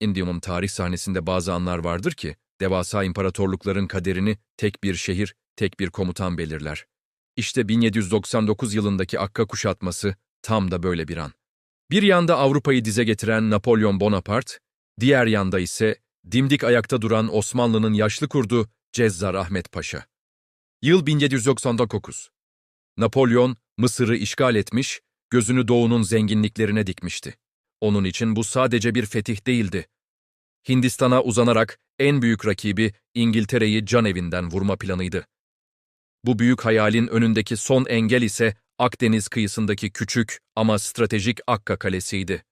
Indium'un tarih sahnesinde bazı anlar vardır ki, devasa imparatorlukların kaderini tek bir şehir, tek bir komutan belirler. İşte 1799 yılındaki Akka kuşatması tam da böyle bir an. Bir yanda Avrupa'yı dize getiren Napolyon Bonaparte, diğer yanda ise dimdik ayakta duran Osmanlı'nın yaşlı kurdu Cezzar Ahmet Paşa. Yıl 1799. Napolyon, Mısır'ı işgal etmiş, gözünü doğunun zenginliklerine dikmişti. Onun için bu sadece bir fetih değildi. Hindistan'a uzanarak en büyük rakibi İngiltere'yi can evinden vurma planıydı. Bu büyük hayalin önündeki son engel ise Akdeniz kıyısındaki küçük ama stratejik Akka Kalesi'ydi.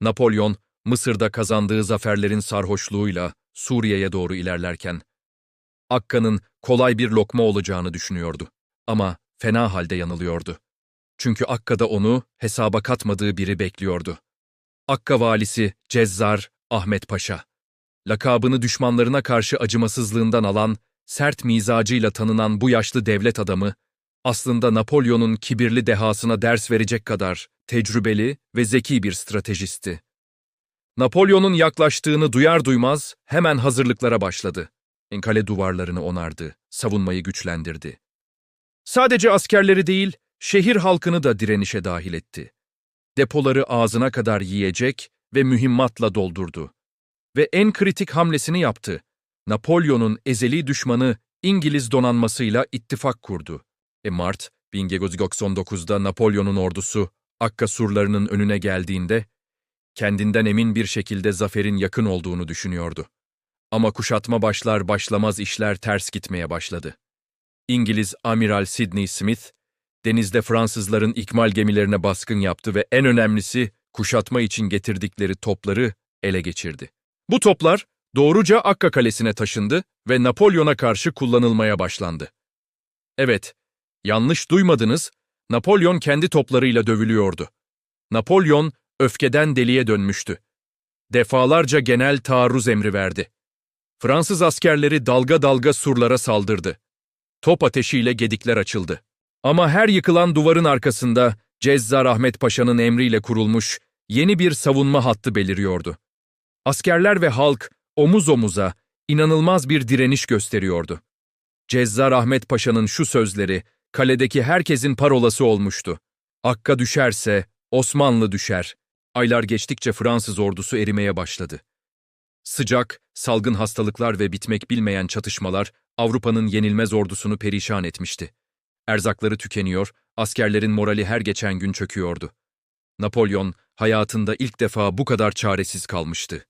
Napolyon, Mısır'da kazandığı zaferlerin sarhoşluğuyla Suriye'ye doğru ilerlerken, Akka'nın kolay bir lokma olacağını düşünüyordu. Ama fena halde yanılıyordu. Çünkü Akka'da onu hesaba katmadığı biri bekliyordu. Akka valisi Cezzar Ahmet Paşa. Lakabını düşmanlarına karşı acımasızlığından alan, sert mizacıyla tanınan bu yaşlı devlet adamı, aslında Napolyon'un kibirli dehasına ders verecek kadar tecrübeli ve zeki bir stratejisti. Napolyon'un yaklaştığını duyar duymaz hemen hazırlıklara başladı. Kale duvarlarını onardı, savunmayı güçlendirdi. Sadece askerleri değil, şehir halkını da direnişe dahil etti. Depoları ağzına kadar yiyecek ve mühimmatla doldurdu. Ve en kritik hamlesini yaptı. Napolyon'un ezeli düşmanı İngiliz donanmasıyla ittifak kurdu. E Mart 1799'da Napolyon'un ordusu Akka surlarının önüne geldiğinde kendinden emin bir şekilde zaferin yakın olduğunu düşünüyordu. Ama kuşatma başlar başlamaz işler ters gitmeye başladı. İngiliz Amiral Sidney Smith, denizde Fransızların ikmal gemilerine baskın yaptı ve en önemlisi kuşatma için getirdikleri topları ele geçirdi. Bu toplar doğruca Akka Kalesi'ne taşındı ve Napolyon'a karşı kullanılmaya başlandı. Evet, yanlış duymadınız, Napolyon kendi toplarıyla dövülüyordu. Napolyon öfkeden deliye dönmüştü. Defalarca genel taarruz emri verdi. Fransız askerleri dalga dalga surlara saldırdı. Top ateşiyle gedikler açıldı. Ama her yıkılan duvarın arkasında Cezzar Ahmet Paşa'nın emriyle kurulmuş yeni bir savunma hattı beliriyordu. Askerler ve halk omuz omuza inanılmaz bir direniş gösteriyordu. Cezzar Ahmet Paşa'nın şu sözleri kaledeki herkesin parolası olmuştu. Akka düşerse Osmanlı düşer. Aylar geçtikçe Fransız ordusu erimeye başladı. Sıcak, salgın hastalıklar ve bitmek bilmeyen çatışmalar Avrupa'nın yenilmez ordusunu perişan etmişti. Erzakları tükeniyor, askerlerin morali her geçen gün çöküyordu. Napolyon hayatında ilk defa bu kadar çaresiz kalmıştı.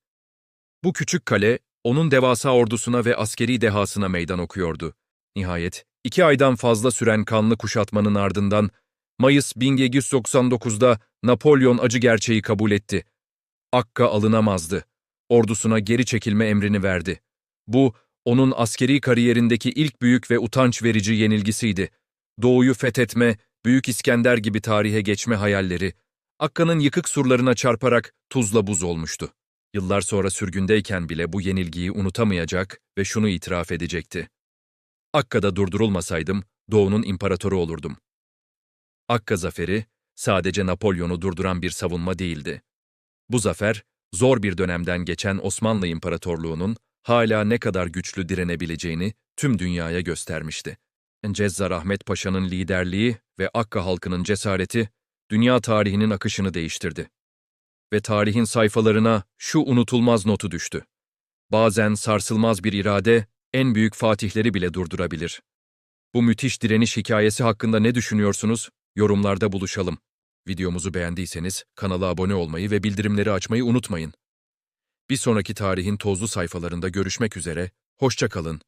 Bu küçük kale onun devasa ordusuna ve askeri dehasına meydan okuyordu. Nihayet iki aydan fazla süren kanlı kuşatmanın ardından Mayıs 1799'da Napolyon acı gerçeği kabul etti. Akka alınamazdı. Ordusuna geri çekilme emrini verdi. Bu, onun askeri kariyerindeki ilk büyük ve utanç verici yenilgisiydi. Doğuyu fethetme, Büyük İskender gibi tarihe geçme hayalleri, Akka'nın yıkık surlarına çarparak tuzla buz olmuştu. Yıllar sonra sürgündeyken bile bu yenilgiyi unutamayacak ve şunu itiraf edecekti. Akka'da durdurulmasaydım, Doğu'nun imparatoru olurdum. Akka zaferi, sadece Napolyon'u durduran bir savunma değildi. Bu zafer, zor bir dönemden geçen Osmanlı İmparatorluğu'nun hala ne kadar güçlü direnebileceğini tüm dünyaya göstermişti. Cezzar Ahmet Paşa'nın liderliği ve Akka halkının cesareti, dünya tarihinin akışını değiştirdi. Ve tarihin sayfalarına şu unutulmaz notu düştü. Bazen sarsılmaz bir irade, en büyük fatihleri bile durdurabilir. Bu müthiş direniş hikayesi hakkında ne düşünüyorsunuz? Yorumlarda buluşalım. Videomuzu beğendiyseniz kanala abone olmayı ve bildirimleri açmayı unutmayın. Bir sonraki tarihin tozlu sayfalarında görüşmek üzere, hoşça kalın.